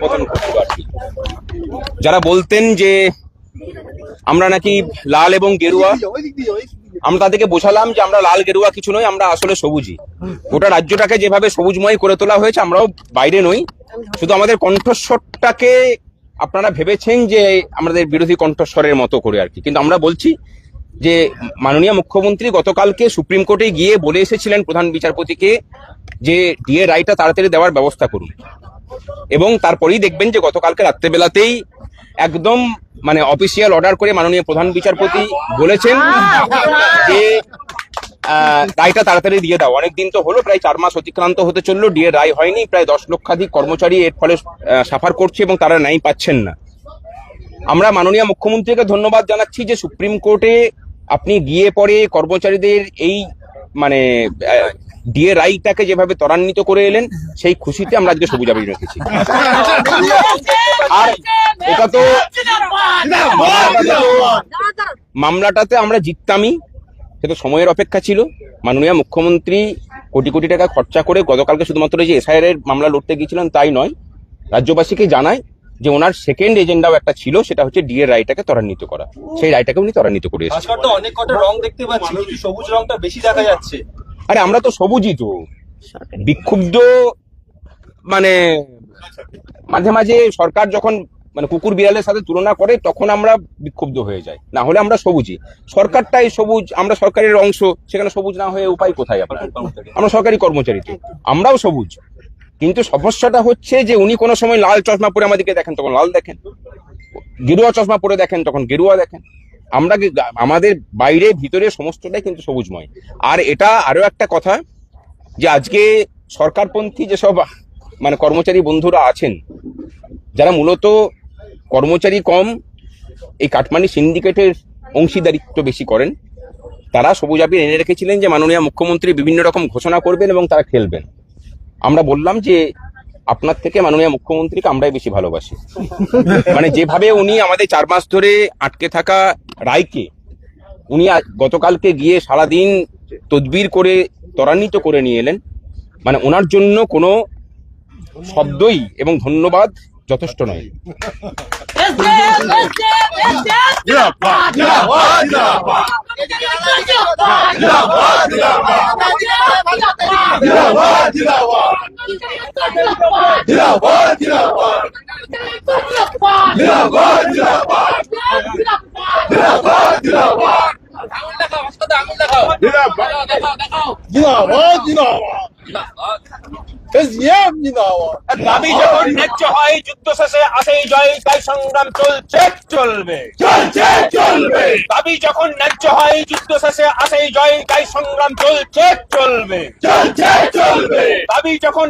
অধঃপতন ঘটল আর কি যারা বলতেন যে আমরা নাকি লাল এবং গেরুয়া, আমরা তাদেরকে বোঝালাম যে আমরা লাল গেরুয়া কিছু নই, আমরা আসলে সবুজই। গোটা রাজ্যটাকে যেভাবে সবুজময় করে তোলা হয়েছে, আমরাও বাইরে নই। শুধু আমাদের কণ্ঠস্বরটাকে আপনারা ভেবেছেন যে আমাদের বিরোধী কণ্ঠস্বরের মতো করে আর কি। কিন্তু আমরা বলছি যে মাননীয় মুখ্যমন্ত্রী গতকালকে সুপ্রিম কোর্টে গিয়ে বলে এসেছিলেন প্রধান বিচারপতিকে যে ডিএ রায়টা তাড়াতাড়ি দেওয়ার ব্যবস্থা করুন। এবং তারপরেই দেখবেন যে গতকালকে রাত্রেবেলাতেই একদম মানে অফিসিয়াল অর্ডার করে মাননীয় প্রধান বিচারপতি বলেছেন যে রায়টা তাড়াতাড়ি দিয়ে দাও। অনেকদিন তো হলো, প্রায় চার মাস অতিক্রান্ত হতে চলল ডিএ রায় হয়নি, প্রায় দশ লক্ষাধিক কর্মচারী এর ফলে সাফার করছে এবং তারা ন্যায় পাচ্ছেন না। আমরা মাননীয় মুখ্যমন্ত্রীকে ধন্যবাদ জানাচ্ছি যে সুপ্রিম কোর্টে আপনি গিয়ে পরে কর্মচারীদের এই মানে ডিএ রাইটাকে যেভাবে ত্বরান্বিত করে এলেন, সেই খুশিতে আমরা আজকে সবুজ আবির রেখেছি। আর এটা তো মামলাটাতে আমরা জিততামই সেটা সময়ের অপেক্ষা ছিল। মাননীয় মুখ্যমন্ত্রী কোটি কোটি টাকা খরচা করে গতকালকে শুধুমাত্র যে এসআইআর এর মামলা লড়তে গিয়েছিলেন তাই নয়, রাজ্যবাসীকে জানায় যে ওনার সেকেন্ড এজেন্ডাও একটা ছিল, সেটা হচ্ছে ডিএ রায়টাকে ত্বরান্বিত করা। সেই রায়টাকে উনি ত্বরান্বিত করে এসেছেন। তো অনেক কটা রং দেখতে পাচ্ছি সবুজ রংটা বেশি দেখা যাচ্ছে। আরে আমরা তো সবুজই তো। বিক্ষুব্ধ মানে মাঝে মাঝে সরকার যখন মানে কুকুর বিড়ালের সাথে তুলনা করে তখন আমরা বিক্ষুব্ধ হয়ে যাই। না হলে আমরা সবুজই। সরকারটাই সবুজ আমরা সরকারের অংশ সেখানে সবুজ না হয়ে উপায় কোথায় আপনার? আমরা সরকারি কর্মচারী তো। আমরাও সবুজ। কিন্তু সমস্যাটা হচ্ছে যে উনি কোনো সময় লাল চশমা পরে আমাদেরকে দেখেন তখন লাল দেখেন। গেরুয়া চশমা পরে দেখেন তখন গেরুয়া দেখেন। আমরা আমাদের বাইরে, ভিতরে সমস্তটাই কিন্তু সবুজময়। আর এটা আরও একটা কথা যে আজকে সরকারপন্থী যেসব মানে কর্মচারী বন্ধুরা আছেন, যারা মূলত কর্মচারী কম, এই কাটমানি সিন্ডিকেটের অংশীদারিত্ব বেশি করেন, তারা সবুজ আবির এনে রেখেছিলেন যে মাননীয় মুখ্যমন্ত্রী বিভিন্ন রকম ঘোষণা করবেন এবং তারা খেলবেন। আমরা বললাম যে আপনার থেকে মাননীয় মুখ্যমন্ত্রীকে আমরাই বেশি ভালোবাসি। মানে যেভাবে উনি আমাদের চার মাস ধরে আটকে থাকা রায়কে, উনি গতকালকে গিয়ে সারাদিন তদবির করে ত্বরান্বিত করে নিয়ে এলেন। মানে ওনার জন্য কোনো শব্দই এবং ধন্যবাদ যথেষ্ট নয়। জিন্দাবাদ জিন্দাবাদ। এসডিএম জিন্দাবাদ। দাবি যখন ন্যায্য হয় যুদ্ধ শেষে আসেই জয় তাই সংগ্রাম চলছে চলবে। চলছে চলবে। দাবি যখন ন্যায্য হয় যুদ্ধ শেষে আসেই জয় তাই সংগ্রাম চলছে চলবে। চলছে চলবে। দাবি যখন